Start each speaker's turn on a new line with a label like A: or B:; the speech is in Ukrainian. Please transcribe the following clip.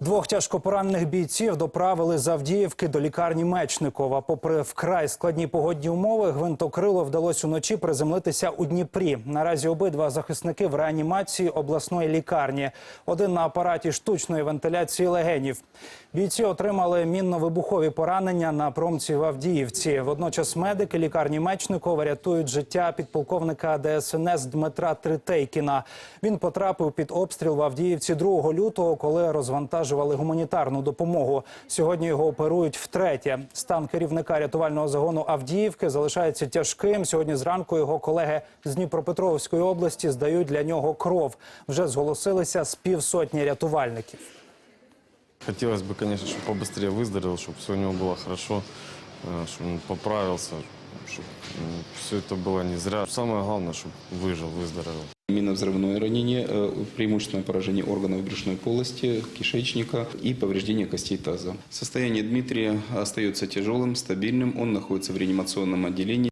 A: Двох тяжкопоранених бійців доправили з Авдіївки до лікарні Мечникова. Попри вкрай складні погодні умови, гвинтокрило вдалося уночі приземлитися у Дніпрі. Наразі обидва захисники в реанімації обласної лікарні. Один на апараті штучної вентиляції легенів. Бійці отримали мінно-вибухові поранення на промці в Авдіївці. Водночас медики лікарні Мечникова рятують життя підполковника ДСНС Дмитра Тритейкіна. Він потрапив під обстріл в Авдіївці 2 лютого, коли розвантажували гуманітарну допомогу. Сьогодні його оперують втретє. Стан керівника рятувального загону Авдіївки залишається тяжким. Сьогодні зранку його колеги з Дніпропетровської області здають для нього кров. Вже зголосилися з півсотні рятувальників.
B: Хотелось бы, конечно, чтобы побыстрее выздоровел, чтобы все у него было хорошо, э, чтобы он поправился, чтобы все это было не зря. Самое главное, чтобы выжил, выздоровел.
C: Минно-взрывное ранение, э, преимущественное поражение органов брюшной полости, кишечника и повреждение костей таза. Состояние Дмитрия остается тяжелым, стабильным. Он находится в реанимационном отделении.